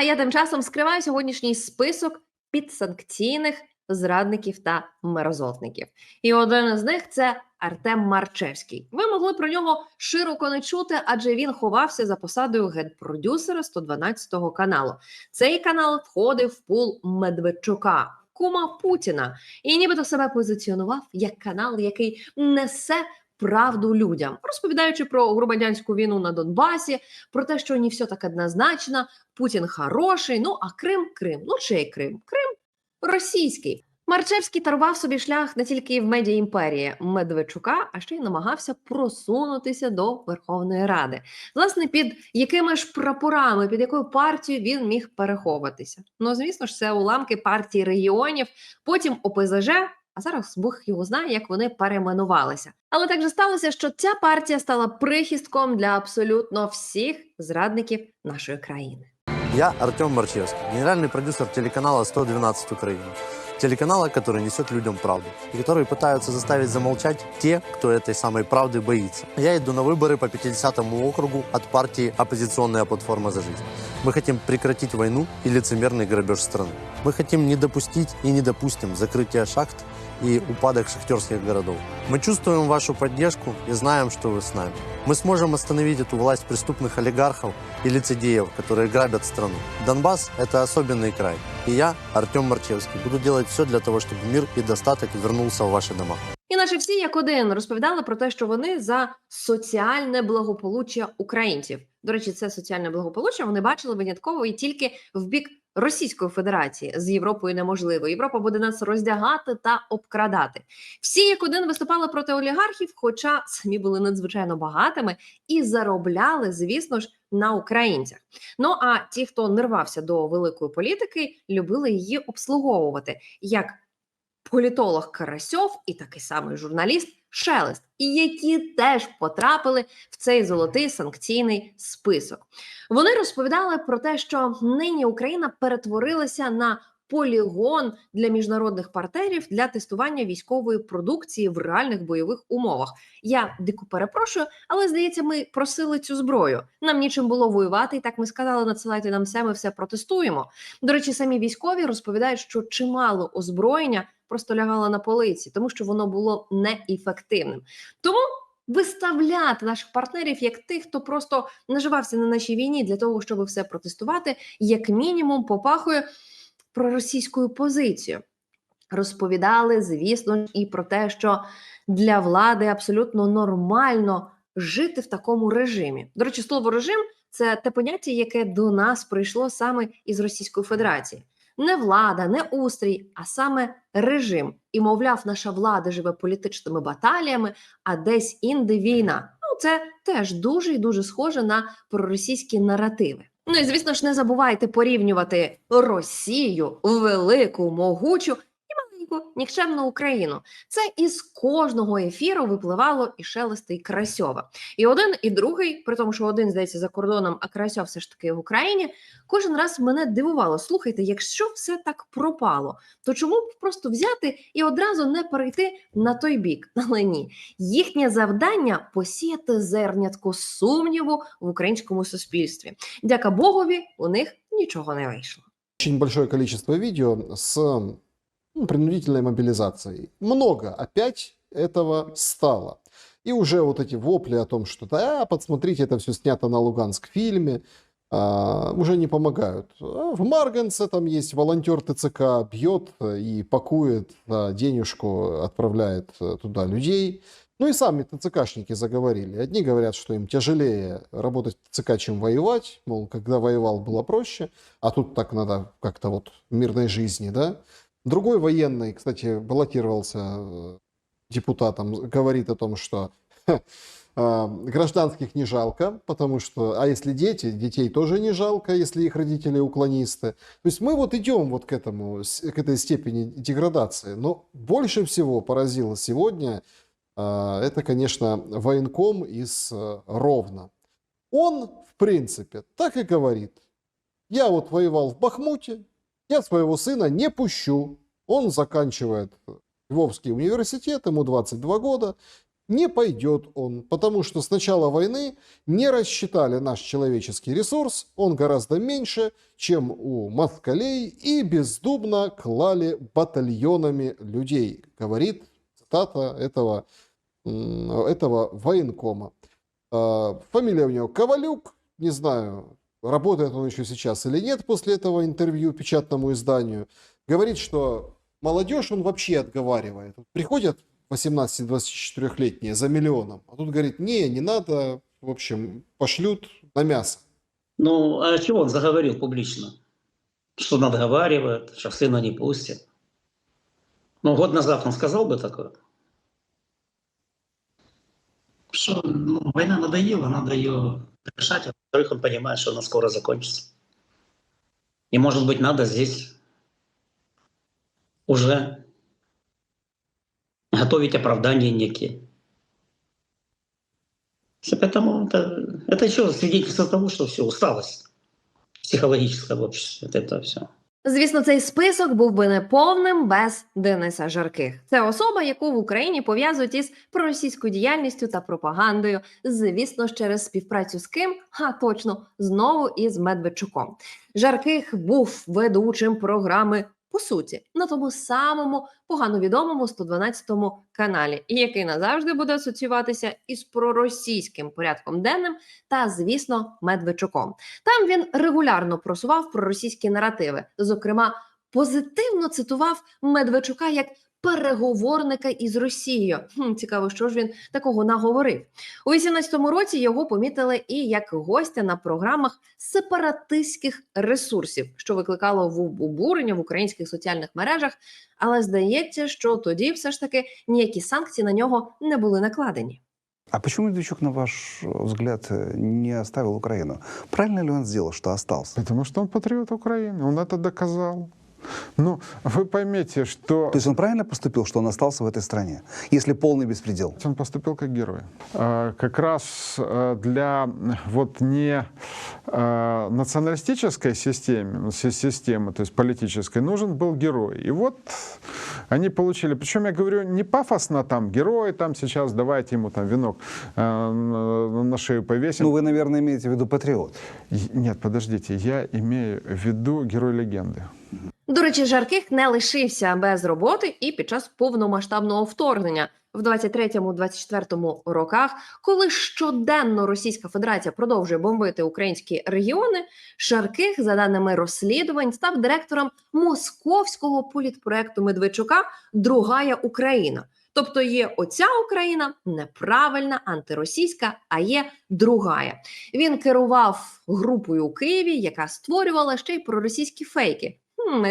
А я тим часом скриваю сьогоднішній список підсанкційних зрадників та мерзотників. І один із них це Артем Марчевський. Ви могли про нього широко не чути, адже він ховався за посадою генпродюсера 112 каналу. Цей канал входив в пул Медведчука. Кума Путіна і нібито себе позиціонував як канал, який несе правду людям, розповідаючи про громадянську війну на Донбасі, про те, що не все так однозначно, Путін хороший. Ну а Крим, Крим. Ну чий Крим? Крим російський. Марчевський тарував собі шлях не тільки в медіа імперії Медведчука, а ще й намагався просунутися до Верховної Ради. Власне, під якими ж прапорами, під якою партією він міг переховуватися? Ну, звісно ж, це уламки партії регіонів, потім ОПЗЖ. А зараз Бог його знає, як вони перейменувалися. Але так же сталося, що ця партія стала прихистком для абсолютно всіх зрадників нашої країни. Я Артем Марчевський, генеральний продюсер телеканала «112 Украина». Телеканала, который несет людям правду, и который пытаются заставить замолчать те, кто этой самой правды боится. Я иду на выборы по 50-му округу от партии «Оппозиционная платформа за жизнь». Мы хотим прекратить войну и лицемерный грабеж страны. Мы хотим не допустить и не допустим закрытия шахт и упадок шахтерских городов. Мы чувствуем вашу поддержку и знаем, что вы с нами. Мы сможем остановить эту власть преступных олигархов и лицедеев, которые грабят страну. Донбасс – это особенный край. И я, Артем Марчевский, буду делать все для того, чтобы мир и достаток вернулся в ваши дома. І наче всі як один розповідали про те, що вони за соціальне благополуччя українців. До речі, це соціальне благополуччя вони бачили винятково і тільки в бік Російської Федерації з Європою неможливо. Європа буде нас роздягати та обкрадати. Всі як один виступали проти олігархів, хоча самі були надзвичайно багатими і заробляли, звісно ж, на українцях. Ну а ті, хто не рвався до великої політики, любили її обслуговувати як політолог Карасьов і такий самий журналіст Шелест, і які теж потрапили в цей золотий санкційний список. Вони розповідали про те, що нині Україна перетворилася на полігон для міжнародних партнерів для тестування військової продукції в реальних бойових умовах. Я дико перепрошую, але здається, ми просили цю зброю. Нам нічим було воювати, і так ми сказали, надсилайте нам все, ми все протестуємо. До речі, самі військові розповідають, що чимало озброєння просто лягало на полиці, тому що воно було неефективним. Тому виставляти наших партнерів як тих, хто просто наживався на нашій війні для того, щоб все протестувати, як мінімум попахує проросійською позицією. Розповідали, звісно, і про те, що для влади абсолютно нормально жити в такому режимі. До речі, слово режим це те поняття, яке до нас прийшло саме із Російської Федерації. Не влада, не устрій, а саме режим. І, мовляв, наша влада живе політичними баталіями, а десь інде війна. Ну, це теж дуже і дуже схоже на проросійські наративи. Ну і звісно ж, не забувайте порівнювати Росію, велику, могучу і маленьку нікчемну Україну. Це із кожного ефіру випливало і шелести, і Красьова. І один, і другий, при тому, що один здається за кордоном, а Красьов все ж таки в Україні. Кожен раз мене дивувало. Слухайте, якщо все так пропало, то чому б просто взяти і одразу не перейти на той бік? Але ні, їхнє завдання посіяти зернятку сумніву в українському суспільстві. Дяка Богові, у них нічого не вийшло. Очень большое количество видео с принудительной мобилизацией. Много опять этого стало. И уже вот эти вопли о том, что да, подсмотрите, это все снято на Луганск фильме, а, уже не помогают. А В Марганце там есть волонтер ТЦК, бьет и пакует а, денежку, отправляет туда людей. Ну и сами ТЦКшники заговорили. Одни говорят, что им тяжелее работать в ТЦК, чем воевать. Мол, когда воевал, было проще. А тут так надо как-то вот в мирной жизни, да. Другой военный, кстати, баллотировался э, депутатом, говорит о том, что э, гражданских не жалко, потому что, а если дети, детей тоже не жалко, если их родители уклонисты. То есть мы вот идем вот к этому, к этой степени деградации. Но больше всего поразило сегодня, э, это, конечно, военком из Ровно. Он, в принципе, так и говорит. Я вот воевал в Бахмуте, я своего сына не пущу. Он заканчивает Львовский университет, ему 22 года. не пойдет он, потому что с начала войны не рассчитали наш человеческий ресурс, он гораздо меньше, чем у москалей, и бездумно клали батальонами людей, говорит цитата этого, этого военкома. А, Фамилия у него Ковалюк, не знаю, работает он еще сейчас или нет после этого интервью печатному изданию. Говорит, что молодежь он вообще отговаривает. Приходят 18-24-летние за миллионом, а тут говорит, не, не надо, в общем, пошлют на мясо. Ну, а чего он заговорил публично? Что надговаривает, что сына не пустят. Ну, год назад он сказал бы такое. Что ну, война надоела, надо ее решать. А во-вторых, он понимает, что она скоро закончится. И, может быть, надо здесь уже готовить оправдания некие. Поэтому это, это еще свидетельство того, что все, усталость психологическая в обществе от этого все. Звісно, цей список був би неповним без Дениса Жарких. Це особа, яку в Україні пов'язують із проросійською діяльністю та пропагандою. Звісно через співпрацю з ким? А точно знову із Медведчуком. Жарких був ведучим програми. По суті, на тому самому погано відомому 112 каналі, який назавжди буде асоціюватися із проросійським порядком денним та, звісно, Медведчуком. Там він регулярно просував проросійські наративи. Зокрема, позитивно цитував Медведчука як переговорника із Росією. Хм, цікаво, що ж він такого наговорив. У 18-му році його помітили і як гостя на програмах сепаратистських ресурсів, що викликало в обурення в українських соціальних мережах. Але здається, що тоді все ж таки ніякі санкції на нього не були накладені. А почему Медведчук, на ваш взгляд, э, не оставил Украину? Правильно ли он сделал, что остался? Потому что он патриот Украины, он это доказал. Ну, вы поймете, что То есть он правильно поступил, что он остался в этой стране, если полный беспредел? он поступил как герой. А, Как раз э, для вот не э, националистической системы, ну, си- системы, то есть политической, нужен был герой. И вот они получили, причем я говорю не пафосно там, герой там сейчас, давайте ему там венок э, на шею повесим. Ну, вы, наверное, имеете в виду патриот. Нет, подождите, я имею в виду герой легенды. До речі, Жарких не лишився без роботи і під час повномасштабного вторгнення в 23-24 роках, коли щоденно Російська Федерація продовжує бомбити українські регіони. Жарких, за даними розслідувань, став директором московського політпроекту Медведчука Другая Україна. Тобто є оця Україна неправильна, антиросійська, а є другая. Він керував групою у Києві, яка створювала ще й проросійські фейки.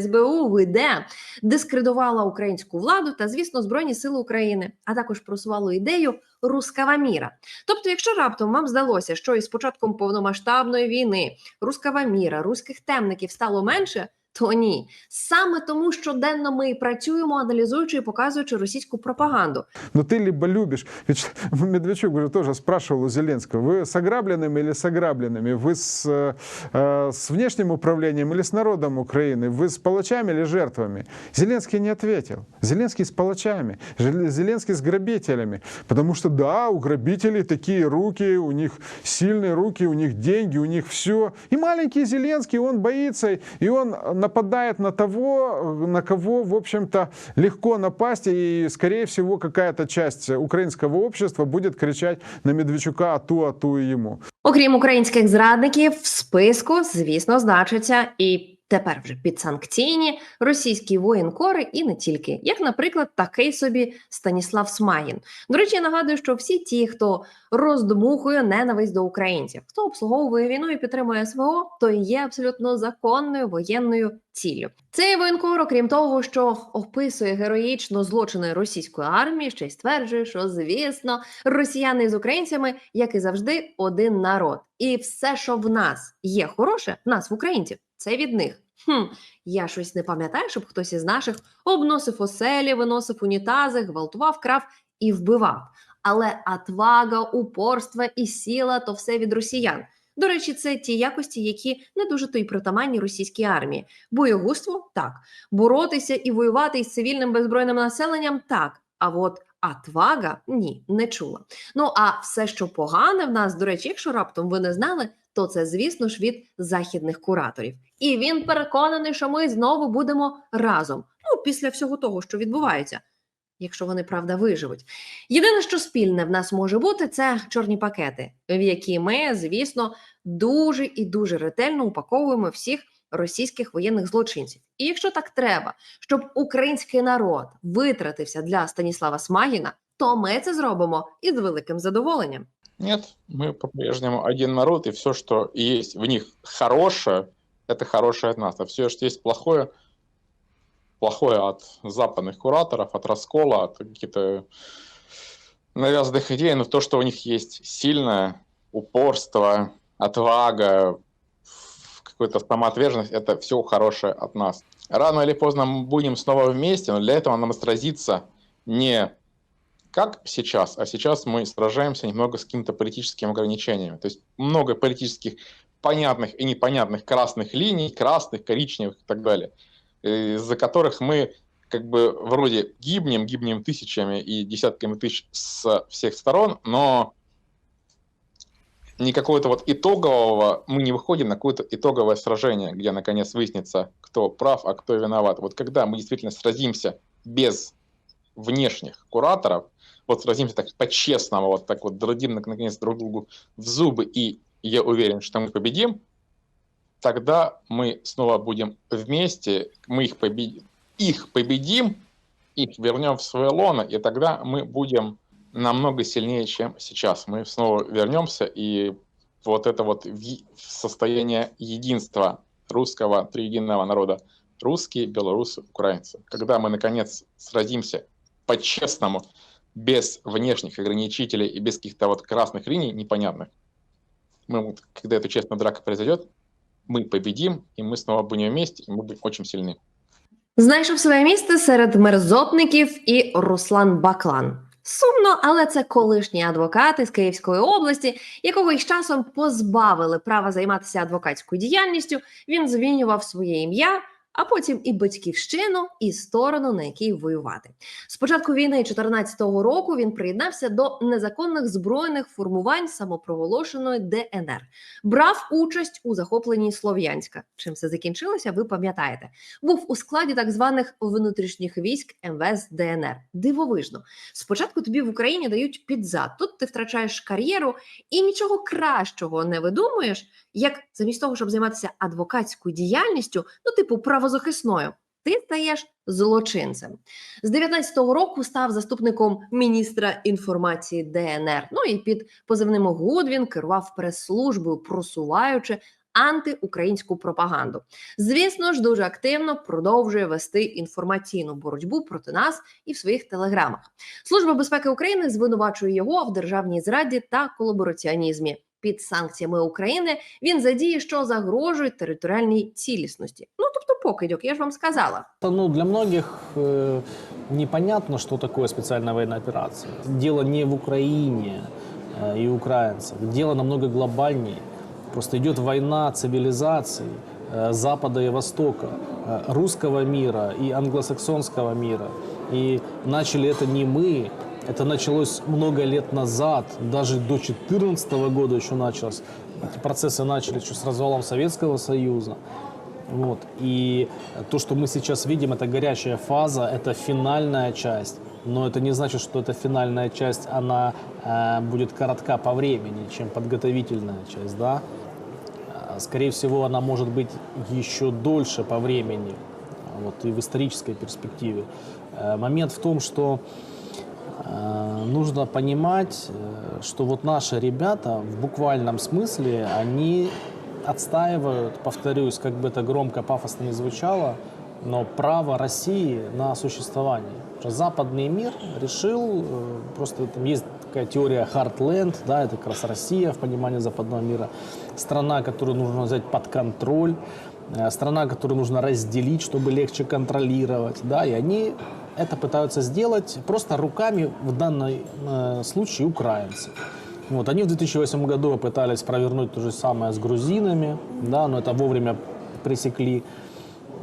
СБУ веде, дискредувала українську владу та, звісно, Збройні Сили України, а також просувало ідею рускава міра. Тобто, якщо раптом вам здалося, що із початком повномасштабної війни рускава міра, руських темників стало менше, то ні. Саме тому щоденно ми і працюємо, аналізуючи і показуючи російську пропаганду. Но ты либо любишь, ведь ш- Медведчук говорю, тоже спрашивал у Зеленского, вы с ограбленными или с ограбленными, вы с, э, э, с внешним управлением или с народом Украины, вы с палачами или жертвами? Зеленский не ответил. Зеленский с палачами, Жел- Зеленский с грабителями. Потому что да, у грабителей такие руки, у них сильные руки, у них деньги, у них все. И маленький Зеленский, он боится, и он нападает на того, на кого, в общем-то, легко напасть, и, скорее всего, какая-то часть украинского общества будет кричать на Медведчука «ату, ату» и ему. Окрім українських зрадників, в списку, звісно, значиться і тепер вже підсанкційні російські воєнкори, і не тільки, як, наприклад, такий собі Станіслав Смагін. До речі, я нагадую, що всі ті, хто роздмухує ненависть до українців, хто обслуговує війну і підтримує СВО, то є абсолютно законною воєнною ціллю. Цей воєнкор, окрім того, що описує героїчно злочини російської армії, ще й стверджує, що звісно росіяни з українцями, як і завжди, один народ. І все, що в нас є хороше, в нас в українців, це від них. Хм, я щось не пам'ятаю, щоб хтось із наших обносив оселі, виносив унітази, гвалтував, крав і вбивав. Але отвага, упорство і сила то все від росіян. До речі, це ті якості, які не дуже то й притаманні російській армії. Боєгузтво так, боротися і воювати із цивільним беззбройним населенням так. А от Атвага ні, не чула. Ну а все, що погане в нас, до речі, якщо раптом ви не знали, то це, звісно ж, від західних кураторів. І він переконаний, що ми знову будемо разом. Ну, після всього того, що відбувається, якщо вони правда виживуть. Єдине, що спільне в нас може бути, це чорні пакети, в які ми, звісно, дуже і дуже ретельно упаковуємо всіх російських воєнних злочинців. І якщо так треба, щоб український народ витратився для Станіслава Смагіна, то ми це зробимо із великим задоволенням. Нет, мы по-прежнему один народ, и все, что есть в них хорошее, это хорошее от нас. А все, что есть плохое, плохое от западных кураторов, от раскола, от каких-то навязанных идей, но то, что у них есть сильное упорство, отвага, какая-то самоотверженность, это все хорошее от нас. Рано или поздно мы будем снова вместе, но для этого нам сразиться не как сейчас, а сейчас мы сражаемся немного с какими-то политическими ограничениями. То есть много политических понятных и непонятных красных линий, красных, коричневых и так далее, э, из-за которых мы как бы вроде гибнем, гибнем тысячами и десятками тысяч с всех сторон, но никакого-то вот итогового, мы не выходим на какое-то итоговое сражение, где наконец выяснится, кто прав, а кто виноват. Вот когда мы действительно сразимся без внешних кураторов, вот сразимся так по-честному, вот так вот дадим наконец друг другу в зубы, и я уверен, что мы победим, тогда мы снова будем вместе, мы их победим, их победим, их вернем в свое лоно, и тогда мы будем намного сильнее, чем сейчас. Мы снова вернемся, и вот это вот ви- состояние единства русского триединого народа, русские, белорусы, украинцы. Когда мы, наконец, сразимся по-честному, без внешних ограничителей и без каких-то вот красных линий непонятных, мы, вот, когда эта честная драка произойдет, мы победим, и мы снова будем вместе, и мы будем очень сильны. Знайшов своє місце серед мерзотників і Руслан Баклан. Сумно, але це колишній адвокат із Київської області, якого із часом позбавили права займатися адвокатською діяльністю. Він змінював своє ім'я, а потім і батьківщину, і сторону, на якій воювати. З початку війни 2014 року він приєднався до незаконних збройних формувань самопроголошеної ДНР, брав участь у захопленні Слов'янська. Чим це закінчилося, ви пам'ятаєте був у складі так званих внутрішніх військ МВС ДНР. Дивовижно. Спочатку тобі в Україні дають підзад. Тут ти втрачаєш кар'єру і нічого кращого не видумуєш, як замість того, щоб займатися адвокатською діяльністю, ну типу правозахисною. Ти стаєш злочинцем з 19-го року. Став заступником міністра інформації ДНР. Ну і під позивним Гудвін керував прес-службою, просуваючи антиукраїнську пропаганду. Звісно ж, дуже активно продовжує вести інформаційну боротьбу проти нас і в своїх телеграмах. Служба безпеки України звинувачує його в державній зраді та колабораціонізмі Під санкціями України він задіє, що загрожують територіальній цілісності. Ну тобто, покидьок, я ж вам сказала. Ну, для многих э, непонятно, что такое специальная военная операция. Дело не в Украине э, и украинцах. Дело намного глобальнее. Просто идет война цивилизаций э, Запада и Востока, э, русского мира и англосаксонского мира. И начали это не мы, это началось много лет назад, даже до 2014 года еще началось. Эти процессы начались еще с развалом Советского Союза. Вот. И то, что мы сейчас видим, это горячая фаза, это финальная часть. Но это не значит, что эта финальная часть, она э, будет коротка по времени, чем подготовительная часть, да. А, Скорее всего, она может быть еще дольше по времени, вот, и в исторической перспективе. Э, Момент в том, что э, нужно понимать, э, что вот наши ребята в буквальном смысле, они отстаивают, повторюсь, как бы это громко, пафосно не звучало, но право России на существование. Западный мир решил, э, просто там есть такая теория Heartland, да, это как раз Россия в понимании западного мира, страна, которую нужно взять под контроль, э, страна, которую нужно разделить, чтобы легче контролировать, да, и они это пытаются сделать просто руками в данном э, случае украинцев. Вот, они в 2008 году пытались провернуть то же самое с грузинами, да, но это вовремя пресекли.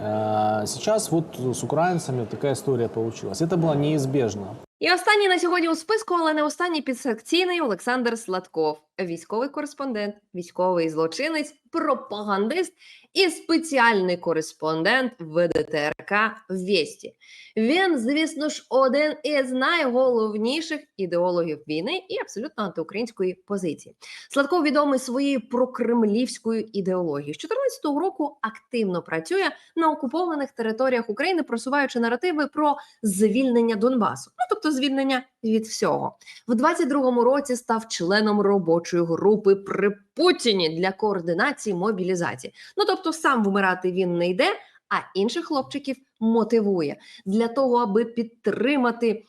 Э, Сейчас вот с украинцами такая история получилась. Это было неизбежно. І останній на сьогодні у списку, але не останній підсекційний Олександр Сладков, військовий кореспондент, військовий злочинець, пропагандист і спеціальний кореспондент ВДТРК Вєсті. Він, звісно ж, один із найголовніших ідеологів війни і абсолютно антиукраїнської позиції. Сладков відомий своєю прокремлівською ідеологією. З 2014 року активно працює на окупованих територіях України, просуваючи наративи про звільнення Донбасу, ну тобто звільнення від всього. В 22-му році став членом робочої групи при Путіні для координації мобілізації. Ну тобто, сам вмирати він не йде, а інших хлопчиків мотивує для того, аби підтримати.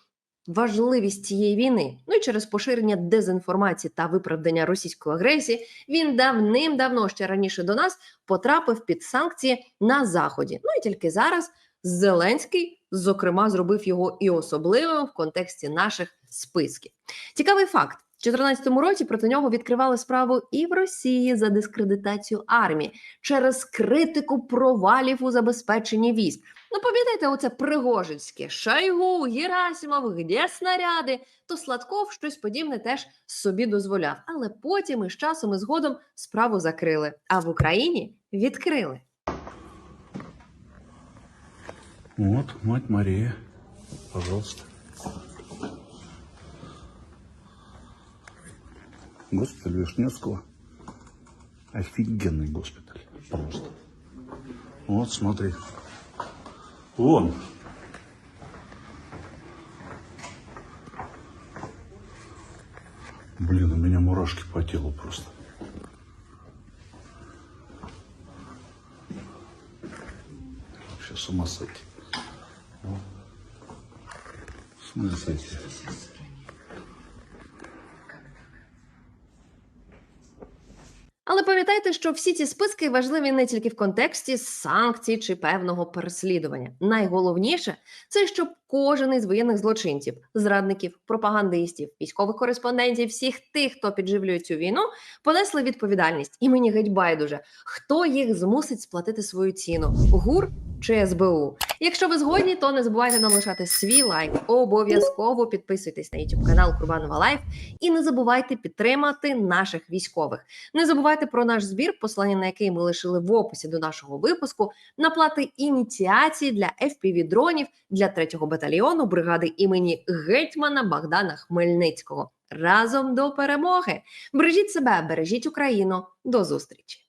Важливість цієї війни, ну і через поширення дезінформації та виправдання російської агресії, він давним-давно ще раніше до нас потрапив під санкції на заході. Ну і тільки зараз Зеленський, зокрема, зробив його і особливим в контексті наших списків. Цікавий факт: в 2014 році проти нього відкривали справу і в Росії за дискредитацію армії через критику провалів у забезпеченні військ. Ну, пам'ятаєте, оце Пригожинське Шойгу, Герасимов, де снаряди? То Сладков щось подібне теж собі дозволяв. Але потім із часом і згодом справу закрили. А в Україні відкрили. Вот, мать Мария, пожалуйста. Госпиталь Вишневского. Офигенный госпиталь. Просто. Вот, смотри. Вон. Блин, у меня мурашки по телу просто. Вообще с ума сойти. Смотрите. Але пам'ятайте, що всі ці списки важливі не тільки в контексті санкцій чи певного переслідування. Найголовніше це щоб кожен із воєнних злочинців, зрадників, пропагандистів, військових кореспондентів, всіх тих, хто підживлює цю війну, понесли відповідальність. І мені геть байдуже, хто їх змусить сплатити свою ціну: ГУР чи СБУ. Якщо ви згодні, то не забувайте нам лишати свій лайк. Обов'язково підписуйтесь на YouTube канал Курбанова Лайф і не забувайте підтримати наших військових. Не забувайте про наш збір, посилання на який ми лишили в описі до нашого випуску, на плати ініціації для fpv дронів для 3-го батальйону бригади імені гетьмана Богдана Хмельницького. Разом до перемоги! Бережіть себе, бережіть Україну. До зустрічі!